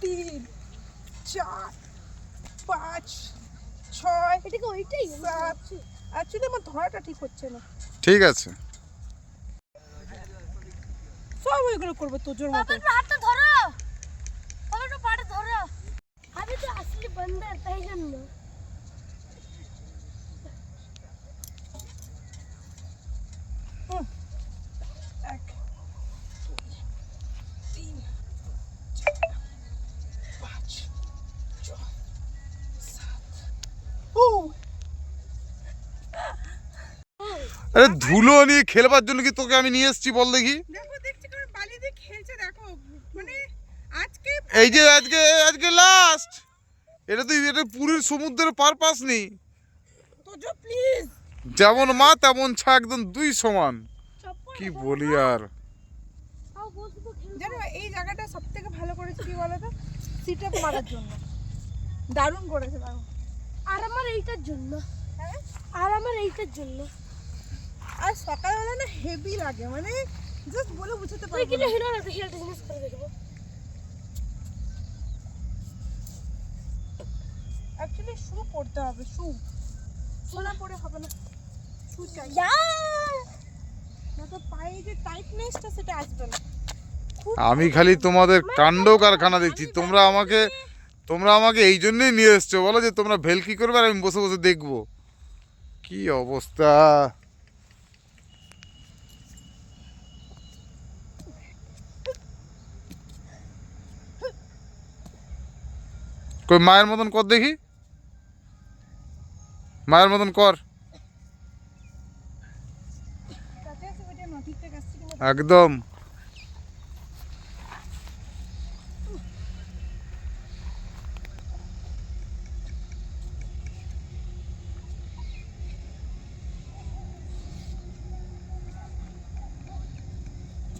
তিন চার পাঁচ ছয় এটাকে ওইটাই? সাত। অ্যাকচুয়ালি আমার ধরাটা ঠিক হচ্ছে না। ঠিক আছে। সব ওইগুলো করব তোজোর মতো। আরে ধুলো নিয়ে খেলবার জন্য কি তোকে আমি নিয়ে এসেছি বল দেখি। মানে আজকে এই যে আজকে আজকে লাস্ট এটা তুই এটা পুরীর সমুদ্রের পারপাস নেই। তোজো প্লিজ যেমন মা তেমন ছা একদম দুই সমান। কি বলি আর। জানো এই জায়গাটা সব থেকে ভালো করেছে কি বলতো? সিট মারার জন্য। দারুণ করেছে দারুণ আর আমার এইটার জন্য। হ্যাঁ? আর আমার এইটার জন্য। আর সকালবেলা না হেভি লাগে মানে জাস্ট বলে বুঝতে পারব কিন্তু না। হিরো না তুই হেলথ জিনিস করে দেখব অ্যাকচুয়ালি শু পরতে হবে শু সোনা পরে হবে না শু চাই। যা! না তো পায়ে যে টাইটনেসটা সেটা আসবে না। আমি খালি তোমাদের কাণ্ড কারখানা দেখছি। তোমরা আমাকে তোমরা আমাকে এই জন্যই নিয়ে এসছো। বলো যে তোমরা ভেলকি করবে আর আমি বসে বসে দেখব। কি অবস্থা? কই, মায়ের মতন কর দেখি। মায়ের মতন কর। না একদম।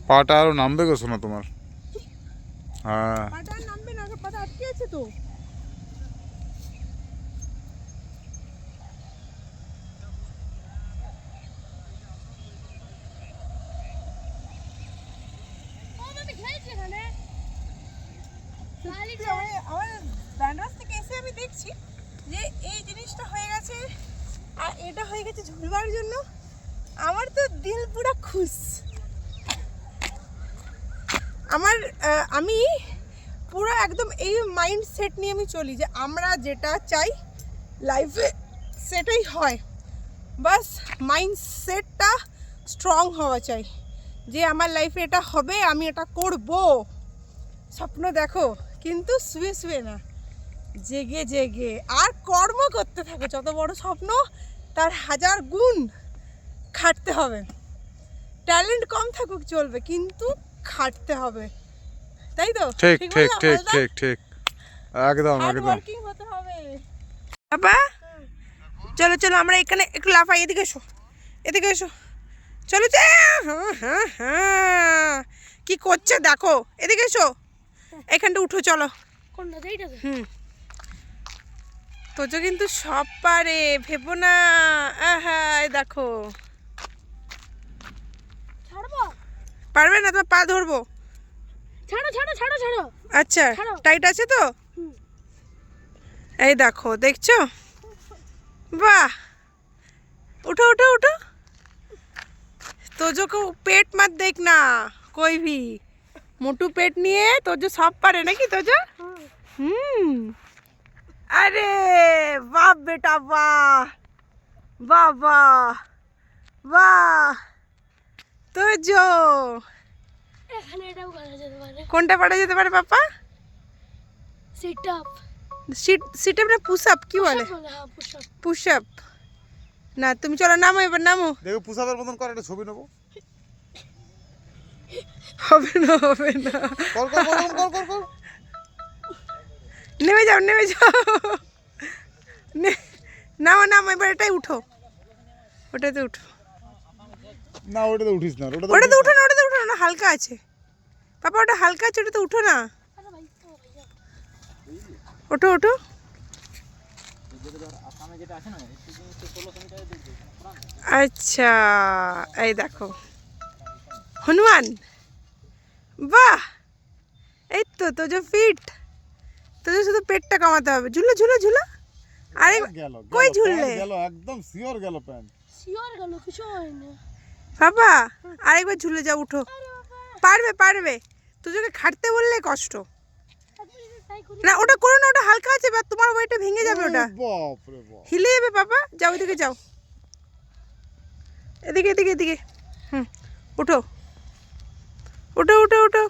পাটা আরও নামবে গো শোনা তোমার। হ্যাঁ। নামবে না পাটা আটকে আছে তো ও আমি খেলছি এখানে খালি সত্যি আমি আমার ব্যান্ডাস থেকে এসে আমি দেখছি যে এই জিনিসটা হয়ে গেছে, আর এটা হয়ে গেছে ঝুলবার জন্য। আমার তো দিল পুরো খুশ। আমার আমি পুরো একদম এই মাইন্ড সেট নিয়ে আমি চলি যে আমরা যেটা চাই লাইফে সেটাই হয়। বাস মাইন্ড সেটটা স্ট্রং হওয়া চাই। যে আমার লাইফে এটা হবে, আমি এটা করব। স্বপ্ন দেখো। কিন্তু শুয়ে শুয়ে না জেগে জেগে। আর কর্ম করতে থাকো যত বড় স্বপ্ন তার হাজার গুণ খাটতে হবে। ট্যালেন্ট কম থাকুক চলবে কিন্তু খাটতে হবে। তাই তো? ঠিক ঠিক ঠিক ঠিক ঠিক একদম একদম। হতে হবে। বাবা চলো চলো আমরা এখানে একটু লাফাই এদিকে এসো। এদিকে এসো। চলো যে হ্যাঁ হ্যাঁ হ্যাঁ কি করছে দেখো এদিকে এসো। এখানটা উঠো চলো কোনটা এইটা তো? হুম তোজো কিন্তু সব পারে ভেবো না আহা এই দেখো ছাড়বো পারবে না তোমার পা ধরবো ছাড়ো ছাড়ো ছাড়ো ছাড়ো আচ্ছা ছাড়ো। টাইট আছে তো হুম। এই দেখো দেখছো वाह उठो उठो उठो তোজো को पेट मत देखना कोई भी মোটু পেট নিয়ে তোর যে সব পারে নাকি তোজো হুম। হুম। আরে বাহ বেটা বাহ। বাহ বাহ। পারে কোনটা পারা যেতে পারে papa? Sit up sit sit up না পুশ আপ কি বলে? হ্যাঁ পুশ আপ না তুমি চলো নামো এবার নামো। দেখো পুষাবের মতন কর একটা ছবি নেব। হবে না হবে না। কর কর কর কর কর কর নেমে যাও নেমে যাও। নে- নামো নামো এবার এটাই উঠো। ওটাতে উঠো। না ওটাতে উঠিস না ওটাতে ওটাতে উঠো না ওটাতে উঠো না হালকা আছে। পাপা ওটা হালকা আছে ওটাতে উঠো না। ওঠো ওঠো। আচ্ছা এই দেখো। হনুমান বাহ! এই তো তো যে ফিট তোদের শুধু পেটটা কমাতে হবে। ঝুলো ঝুলো ঝুলো। আরে কই ঝুললে? গেল একদম শিওর গেল প্যান্ট শিওর গেল কিছু হয়নি। বাবা আরেকবার ঝুলে যাও উঠো। পারবে পারবে। তোদেরকে খাটতে বললে কষ্ট। না ওটা করো না ওটা হালকা আছে বা তোমার ওয়েটে ভেঙে যাবে ওটা। বাপ রে বাপ। হিলে যাবে বাবা। যাও এদিকে যাও। এদিকে এদিকে এদিকে। হুম উঠো। উঠো উঠো উঠো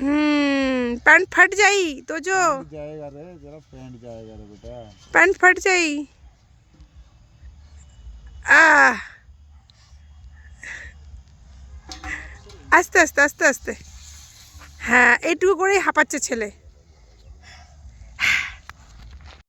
হুম প্যান্ট ফাট যাই তো जो। প্যান্ট ফাট যাই আহ আস্তে আস্তে আস্তে আস্তে হ্যাঁ এইটুকু করেই হাঁপাচ্ছে ছেলে